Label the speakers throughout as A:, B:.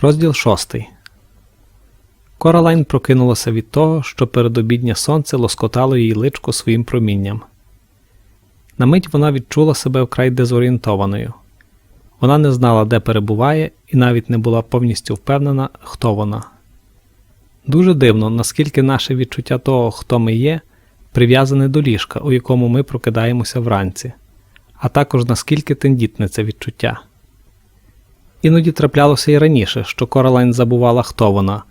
A: Розділ шостий. Коралайн прокинулася від того, що передобіднє сонце лоскотало її личко своїм промінням. На мить вона відчула себе вкрай дезорієнтованою. Вона не знала, де перебуває, і навіть не була повністю впевнена, хто вона. Дуже дивно, наскільки наше відчуття того, хто ми є, прив'язане до ліжка, у якому ми прокидаємося вранці, а також наскільки тендітне це відчуття. Іноді траплялося і раніше, що Коралайн забувала, хто вона,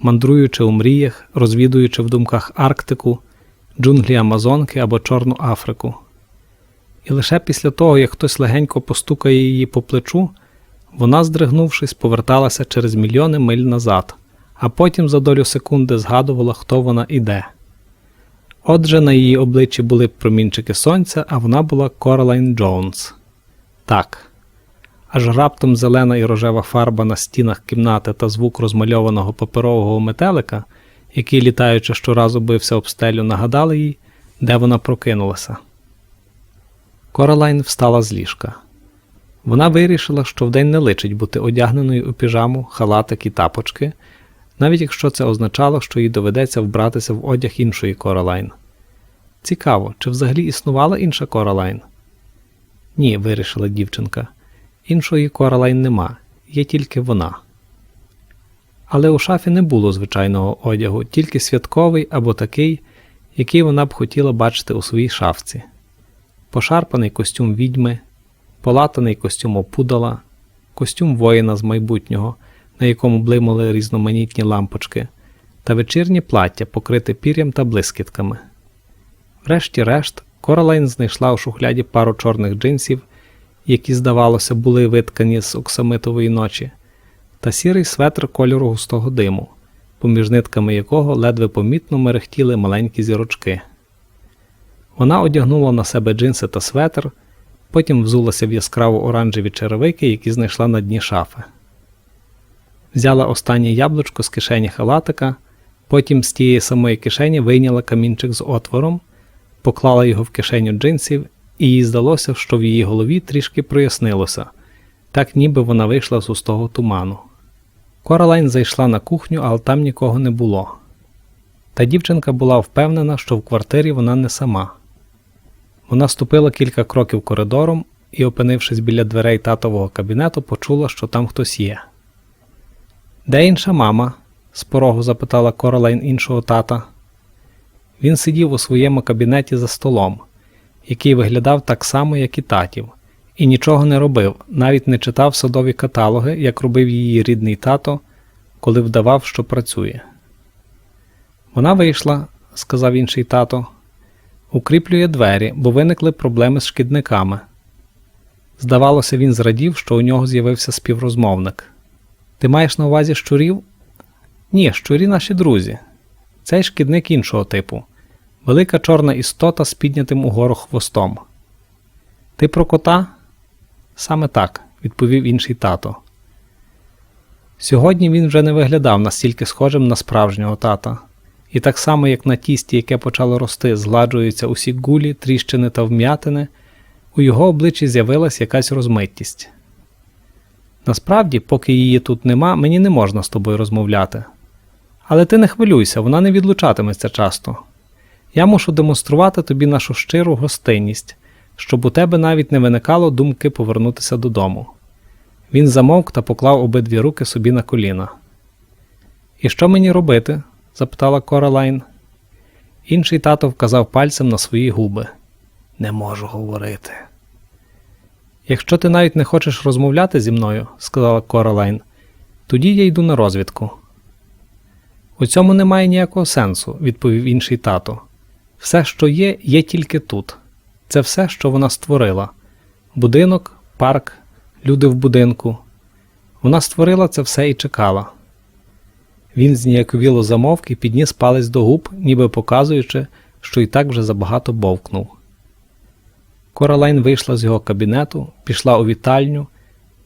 A: мандруючи у мріях, розвідуючи в думках Арктику, джунглі Амазонки або Чорну Африку. І лише після того, як хтось легенько постукає її по плечу, вона, здригнувшись, поверталася через мільйони миль назад, а потім за долю секунди згадувала, хто вона і де. Отже, на її обличчі були промінчики сонця, а вона була Коралайн Джонс. Так. Аж раптом зелена і рожева фарба на стінах кімнати та звук розмальованого паперового метелика, який, літаючи щоразу бився об стелю, нагадали їй, де вона прокинулася. Коралайн встала з ліжка. Вона вирішила, що вдень не личить бути одягненою у піжаму, халатик і тапочки, навіть якщо це означало, що їй доведеться вбратися в одяг іншої Коралайн. Цікаво, чи взагалі існувала інша Коралайн? Ні, вирішила дівчинка. Іншої Коралайн нема, є тільки вона. Але у шафі не було звичайного одягу, тільки святковий або такий, який вона б хотіла бачити у своїй шафці пошарпаний костюм відьми, полатаний костюм опудала, костюм воїна з майбутнього, на якому блимали різноманітні лампочки, та вечірнє плаття, покрите пір'ям та блискітками. Врешті-решт, Коралайн знайшла у шухляді пару чорних джинсів, які, здавалося, були виткані з оксамитової ночі, та сірий светр кольору густого диму, поміж нитками якого ледве помітно мерехтіли маленькі зірочки. Вона одягнула на себе джинси та светр, потім взулася в яскраво оранжеві черевики, які знайшла на дні шафи. Взяла останнє яблучко з кишені халатика, потім з тієї самої кишені вийняла камінчик з отвором, поклала його в кишеню джинсів, і їй здалося, що в її голові трішки прояснилося, так ніби вона вийшла з густого туману. Коралайн зайшла на кухню, але там нікого не було. Та дівчинка була впевнена, що в квартирі вона не сама. Вона ступила кілька кроків коридором і, опинившись біля дверей татового кабінету, почула, що там хтось є. Де інша мама? з порогу запитала Королайн іншого тата. Він сидів у своєму кабінеті за столом, який виглядав так само, як і татів, і нічого не робив, навіть не читав садові каталоги, як робив її рідний тато, коли вдавав, що працює. Вона вийшла, сказав інший тато, укріплює двері, бо виникли проблеми з шкідниками. Здавалося, він зрадів, що у нього з'явився співрозмовник. Ти маєш на увазі щурів? Ні, щурі наші друзі. Цей шкідник іншого типу велика чорна істота з піднятим угору хвостом. Ти про кота? Саме так, відповів інший тато. Сьогодні він вже не виглядав настільки схожим на справжнього тата. І так само, як на тісті, яке почало рости, згладжуються усі гулі, тріщини та вм'ятини, у його обличчі з'явилась якась розмиттість. Насправді, поки її тут нема, мені не можна з тобою розмовляти. Але ти не хвилюйся, вона не відлучатиметься часто. Я мушу демонструвати тобі нашу щиру гостинність, щоб у тебе навіть не виникало думки повернутися додому. Він замовк та поклав обидві руки собі на коліна. І що мені робити? запитала Коралайн. Інший тато вказав пальцем на свої губи. Не можу говорити. Якщо ти навіть не хочеш розмовляти зі мною, сказала Коралайн, тоді я йду на розвідку. У цьому немає ніякого сенсу, відповів інший тато. Все, що є, є тільки тут. Це все, що вона створила: будинок, парк, люди в будинку. Вона створила це все і чекала. Він зніяковіло замовк і підніс палець до губ, ніби показуючи, що і так вже забагато бовкнув. Коралайн вийшла з його кабінету, пішла у вітальню,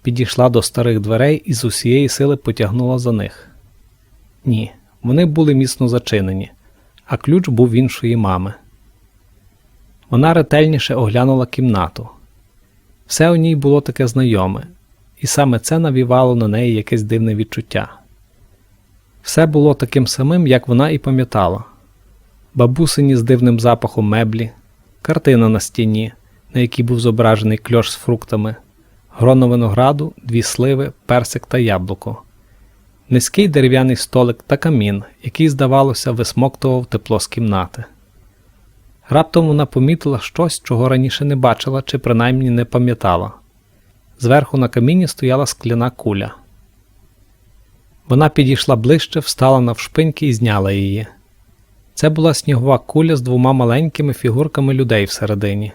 A: підійшла до старих дверей і з усієї сили потягнула за них. Ні, вони були міцно зачинені, а ключ був в іншої мами. Вона ретельніше оглянула кімнату. Все у ній було таке знайоме і саме це навівало на неї якесь дивне відчуття. Все було таким самим, як вона і пам'ятала бабусині з дивним запахом меблі, картина на стіні, на якій був зображений кльош з фруктами, гроно винограду, дві сливи, персик та яблуко, низький дерев'яний столик та камін, який, здавалося, висмоктував тепло з кімнати. Раптом вона помітила щось, чого раніше не бачила чи принаймні не пам'ятала. Зверху на каміні стояла скляна куля. Вона підійшла ближче, встала навшпиньки і зняла її. Це була снігова куля з двома маленькими фігурками людей всередині.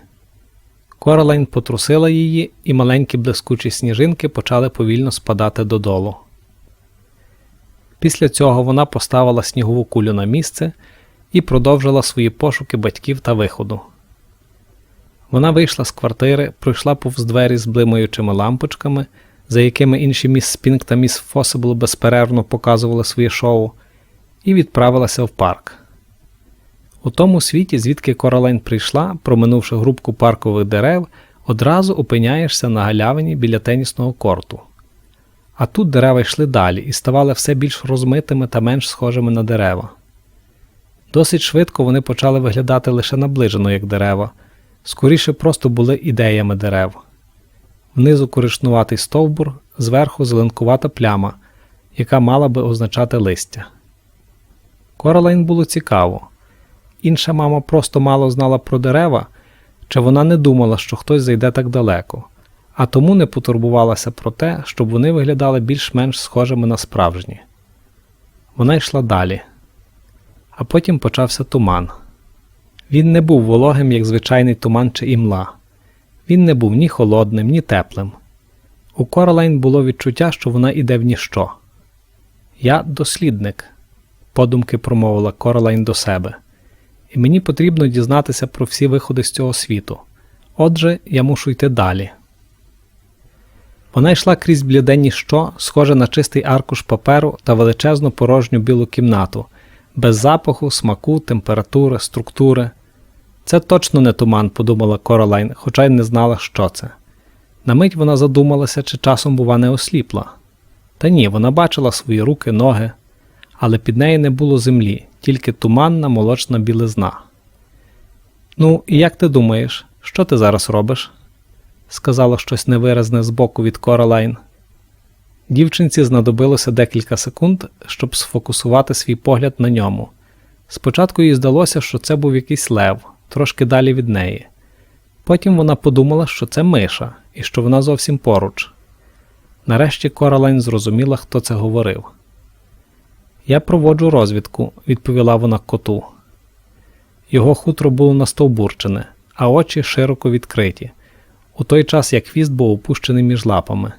A: Королайн потрусила її, і маленькі блискучі сніжинки почали повільно спадати додолу. Після цього вона поставила снігову кулю на місце і продовжила свої пошуки батьків та виходу. Вона вийшла з квартири, пройшла повз двері з блимаючими лампочками, за якими інші міс Спінк та міс Фосибл безперервно показували своє шоу, і відправилася в парк. У тому світі, звідки Королайн прийшла, проминувши групку паркових дерев, одразу опиняєшся на галявині біля тенісного корту. А тут дерева йшли далі і ставали все більш розмитими та менш схожими на дерева. Досить швидко вони почали виглядати лише наближено як дерева, скоріше просто були ідеями дерев. Внизу коричнуватий стовбур, зверху зеленкувата пляма, яка мала би означати листя. Королайн було цікаво. Інша мама просто мало знала про дерева, чи вона не думала, що хтось зайде так далеко, а тому не потурбувалася про те, щоб вони виглядали більш-менш схожими на справжні. Вона йшла далі, а потім почався туман. Він не був вологим, як звичайний туман чи імла. Він не був ні холодним, ні теплим. У Королайн було відчуття, що вона іде в ніщо. Я дослідник, подумки промовила Королайн до себе і мені потрібно дізнатися про всі виходи з цього світу. Отже, я мушу йти далі. Вона йшла крізь бліде ніщо, схоже на чистий аркуш паперу та величезну порожню білу кімнату, без запаху, смаку, температури, структури. Це точно не туман, подумала Королайн, хоча й не знала, що це. На мить вона задумалася, чи часом, бува, не осліпла. Та ні, вона бачила свої руки, ноги, але під нею не було землі, тільки туманна молочна білизна. Ну, і як ти думаєш, що ти зараз робиш? Сказала щось невиразне збоку від Королайн. Дівчинці знадобилося декілька секунд, щоб сфокусувати свій погляд на ньому. Спочатку їй здалося, що це був якийсь лев, трошки далі від неї. Потім вона подумала, що це миша і що вона зовсім поруч. Нарешті Королайн зрозуміла, хто це говорив. Я проводжу розвідку, відповіла вона коту. Його хутро було настовбурчене, а очі широко відкриті, у той час як хвіст був опущений між лапами.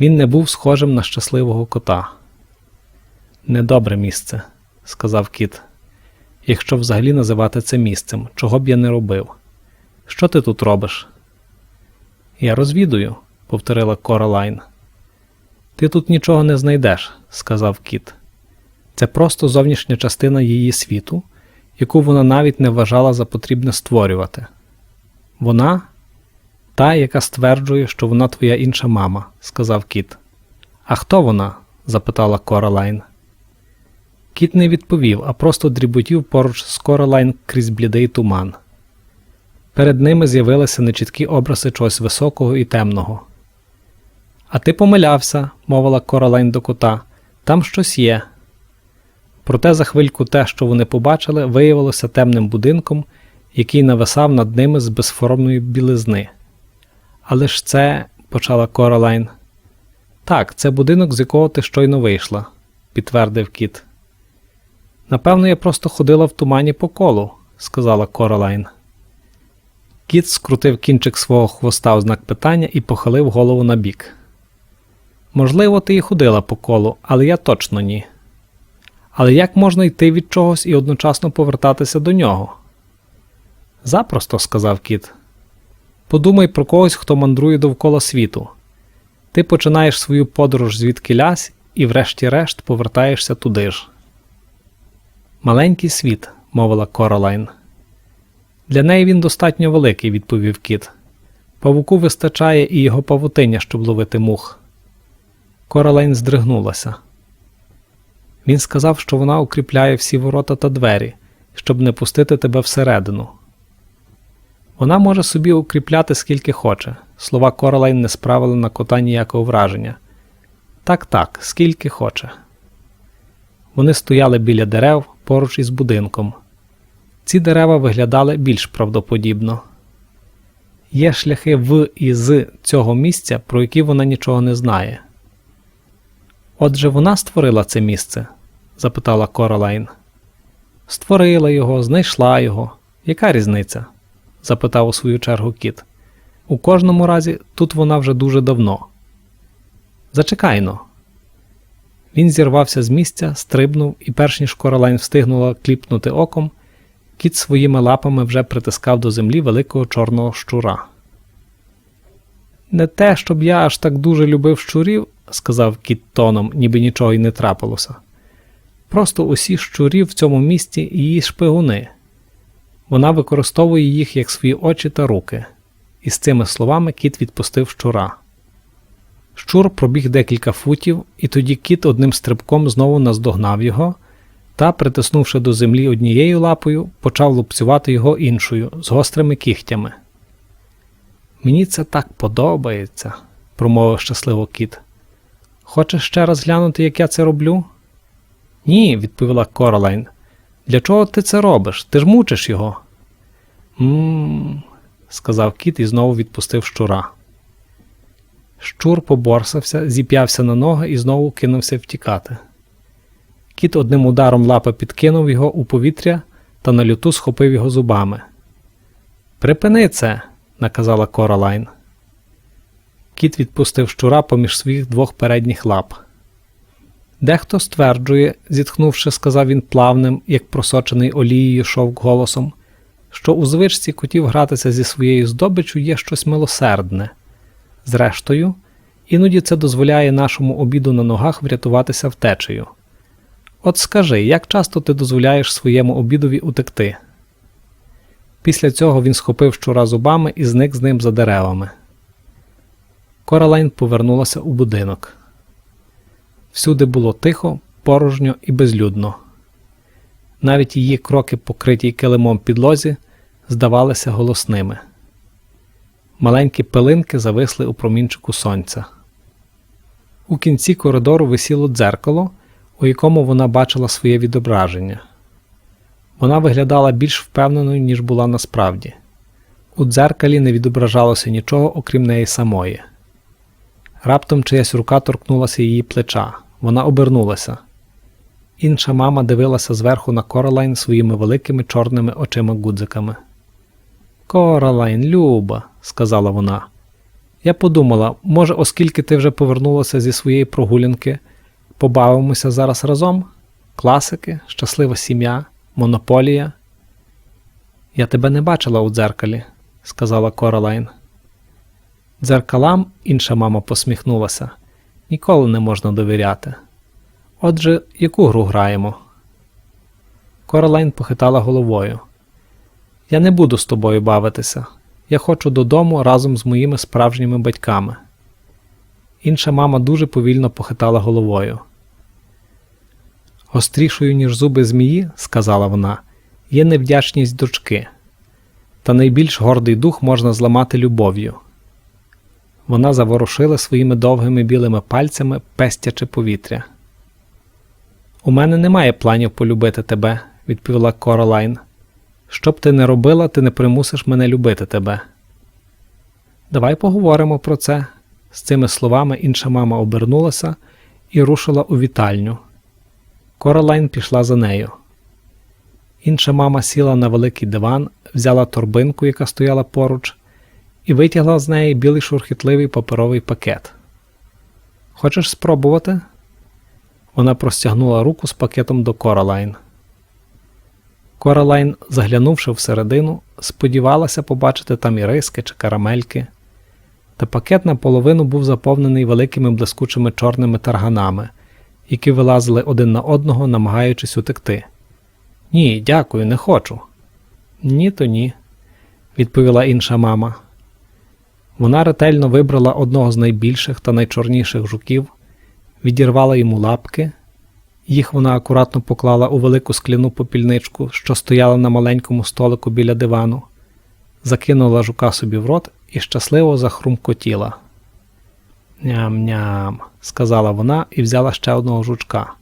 A: Він не був схожим на щасливого кота. Недобре місце, сказав кіт. Якщо взагалі називати це місцем, чого б я не робив. Що ти тут робиш? Я розвідую, повторила Королайн. Ти тут нічого не знайдеш, сказав кіт. Це просто зовнішня частина її світу, яку вона навіть не вважала за потрібне створювати. Вона та, яка стверджує, що вона твоя інша мама, сказав кіт. А хто вона? запитала Королайн. Кіт не відповів, а просто дріботів поруч з Королайн крізь блідий туман. Перед ними з'явилися нечіткі образи чогось високого і темного. А ти помилявся, мовила Королайн до кота. Там щось є. Проте за хвильку те, що вони побачили, виявилося темним будинком, який нависав над ними з безформної білизни. Але ж це, почала Королайн. Так, це будинок, з якого ти щойно вийшла, підтвердив кіт. Напевно, я просто ходила в тумані по колу, сказала Королайн. Кіт скрутив кінчик свого хвоста у знак питання і похилив голову на бік. Можливо, ти і ходила по колу, але я точно ні. Але як можна йти від чогось і одночасно повертатися до нього? Запросто, сказав кіт. Подумай про когось, хто мандрує довкола світу. Ти починаєш свою подорож звідки лясь і, врешті-решт, повертаєшся туди ж. Маленький світ, мовила Королайн. Для неї він достатньо великий, відповів кіт. Павуку вистачає і його павутиння, щоб ловити мух. Королайн здригнулася. Він сказав, що вона укріпляє всі ворота та двері, щоб не пустити тебе всередину. Вона може собі укріпляти скільки хоче. Слова Королайн не справили на кота ніякого враження. Так, так, скільки хоче. Вони стояли біля дерев поруч із будинком. Ці дерева виглядали більш правдоподібно. Є шляхи в і з цього місця, про які вона нічого не знає. Отже, вона створила це місце? запитала Королайн. Створила його, знайшла його. Яка різниця? Запитав у свою чергу кіт. У кожному разі, тут вона вже дуже давно. Зачекайно. Він зірвався з місця, стрибнув, і перш ніж Королайн встигнула кліпнути оком, кіт своїми лапами вже притискав до землі великого чорного щура. Не те, щоб я аж так дуже любив щурів, сказав кіт тоном, ніби нічого й не трапилося. Просто усі щурі в цьому місті її шпигуни. Вона використовує їх як свої очі та руки. І з цими словами кіт відпустив щура. Щур пробіг декілька футів, і тоді кіт одним стрибком знову наздогнав його та, притиснувши до землі однією лапою, почав лупцювати його іншою з гострими кігтями. Мені це так подобається, промовив щасливо кіт. Хочеш ще раз глянути, як я це роблю? Ні, відповіла Королайн. Для чого ти це робиш? Ти ж мучиш його. Мм, сказав кіт і знову відпустив щура. Щур поборсався, зіп'явся на ноги і знову кинувся втікати. Кіт одним ударом лапи підкинув його у повітря та на люту схопив його зубами. Припини це, наказала Королайн. Кіт відпустив щура поміж своїх двох передніх лап. Дехто стверджує, зітхнувши, сказав він плавним, як просочений олією шовк голосом, що у звичці котів гратися зі своєю здобиччю є щось милосердне. Зрештою, іноді це дозволяє нашому обіду на ногах врятуватися втечею. От скажи, як часто ти дозволяєш своєму обідові утекти? Після цього він схопив щура зубами і зник з ним за деревами. Коралайн повернулася у будинок. Всюди було тихо, порожньо і безлюдно. Навіть її кроки, покриті килимом підлозі, здавалися голосними. Маленькі пилинки зависли у промінчику сонця. У кінці коридору висіло дзеркало, у якому вона бачила своє відображення. Вона виглядала більш впевненою, ніж була насправді. У дзеркалі не відображалося нічого, окрім неї самої. Раптом чиясь рука торкнулася її плеча. Вона обернулася. Інша мама дивилася зверху на Королайн своїми великими чорними очима гудзиками. Королайн, Люба, сказала вона. Я подумала, може, оскільки ти вже повернулася зі своєї прогулянки, побавимося зараз разом? Класики, щаслива сім'я, монополія. Я тебе не бачила у дзеркалі, сказала Королайн. Дзеркалам інша мама посміхнулася. Ніколи не можна довіряти. Отже, яку гру граємо? Королайн похитала головою. Я не буду з тобою бавитися. Я хочу додому разом з моїми справжніми батьками. Інша мама дуже повільно похитала головою. Гострішою, ніж зуби змії, сказала вона, є невдячність дочки, та найбільш гордий дух можна зламати любов'ю. Вона заворушила своїми довгими білими пальцями, пестячи повітря. У мене немає планів полюбити тебе, відповіла Королайн. Що б ти не робила, ти не примусиш мене любити тебе. Давай поговоримо про це. З цими словами інша мама обернулася і рушила у вітальню. Королайн пішла за нею. Інша мама сіла на великий диван, взяла торбинку, яка стояла поруч, і витягла з неї білий шурхітливий паперовий пакет. Хочеш спробувати? Вона простягнула руку з пакетом до Королайн. Королайн, заглянувши всередину, сподівалася побачити там і риски чи карамельки, та пакет наполовину був заповнений великими блискучими чорними тарганами, які вилазили один на одного, намагаючись утекти. Ні, дякую, не хочу. Ні, то ні, відповіла інша мама. Вона ретельно вибрала одного з найбільших та найчорніших жуків, відірвала йому лапки. Їх вона акуратно поклала у велику скляну попільничку, що стояла на маленькому столику біля дивану, закинула жука собі в рот і щасливо захрумкотіла. Ням-ням, сказала вона і взяла ще одного жучка.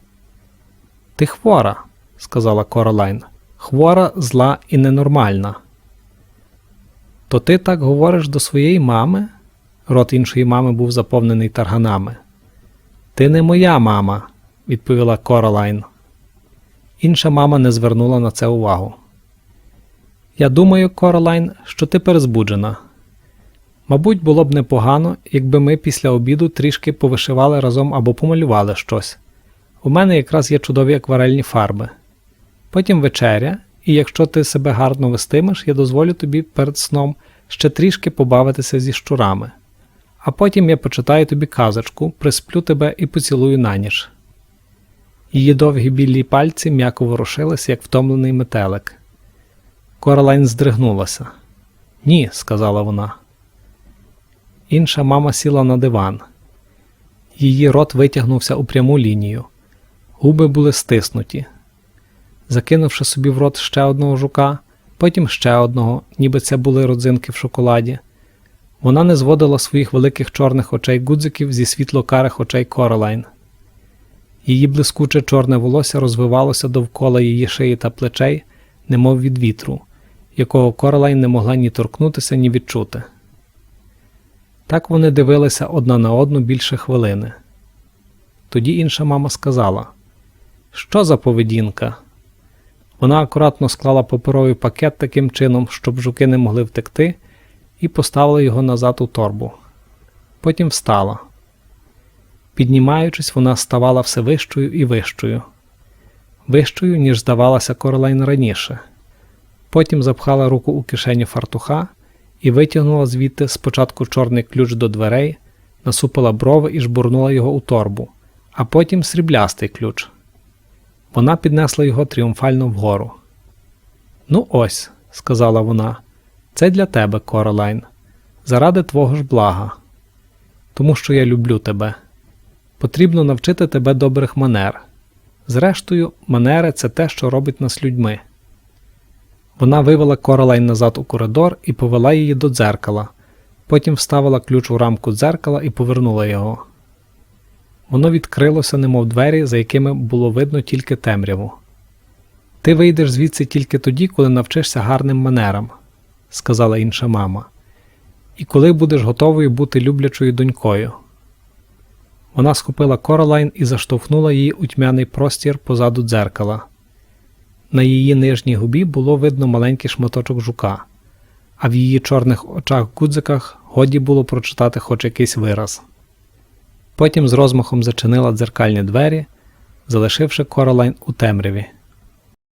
A: Ти хвора, сказала Королайн. Хвора, зла і ненормальна. То ти так говориш до своєї мами? Рот іншої мами був заповнений тарганами. Ти не моя мама, відповіла Королайн. Інша мама не звернула на це увагу. Я думаю, Королайн, що ти перезбуджена. Мабуть, було б непогано, якби ми після обіду трішки повишивали разом або помалювали щось. У мене якраз є чудові акварельні фарби. Потім вечеря, і якщо ти себе гарно вестимеш, я дозволю тобі перед сном ще трішки побавитися зі щурами. А потім я почитаю тобі казочку, присплю тебе і поцілую на ніч. Її довгі білі пальці м'яко ворушились, як втомлений метелик. Королайн здригнулася. Ні, сказала вона. Інша мама сіла на диван. Її рот витягнувся у пряму лінію. Губи були стиснуті. Закинувши собі в рот ще одного жука, потім ще одного, ніби це були родзинки в шоколаді. Вона не зводила своїх великих чорних очей гудзиків зі світло-карих очей Королайн. Її блискуче чорне волосся розвивалося довкола її шиї та плечей, немов від вітру, якого Королайн не могла ні торкнутися, ні відчути. Так вони дивилися одна на одну більше хвилини. Тоді інша мама сказала: Що за поведінка? Вона акуратно склала паперовий пакет таким чином, щоб жуки не могли втекти, і поставила його назад у торбу. Потім встала. Піднімаючись, вона ставала все вищою і вищою, вищою, ніж здавалася Королайн раніше. Потім запхала руку у кишеню фартуха і витягнула звідти спочатку чорний ключ до дверей, насупила брови і жбурнула його у торбу, а потім сріблястий ключ. Вона піднесла його тріумфально вгору. Ну, ось, сказала вона, це для тебе, Королайн, заради твого ж блага. Тому що я люблю тебе. Потрібно навчити тебе добрих манер. Зрештою, манери це те, що робить нас людьми. Вона вивела Королайн назад у коридор і повела її до дзеркала, потім вставила ключ у рамку дзеркала і повернула його. Воно відкрилося, немов двері, за якими було видно тільки темряву. Ти вийдеш звідси тільки тоді, коли навчишся гарним манерам, сказала інша мама, і коли будеш готовою бути люблячою донькою. Вона схопила Королайн і заштовхнула її у тьмяний простір позаду дзеркала. На її нижній губі було видно маленький шматочок жука, а в її чорних очах гудзиках годі було прочитати хоч якийсь вираз. Потім з розмахом зачинила дзеркальні двері, залишивши Королайн у темряві.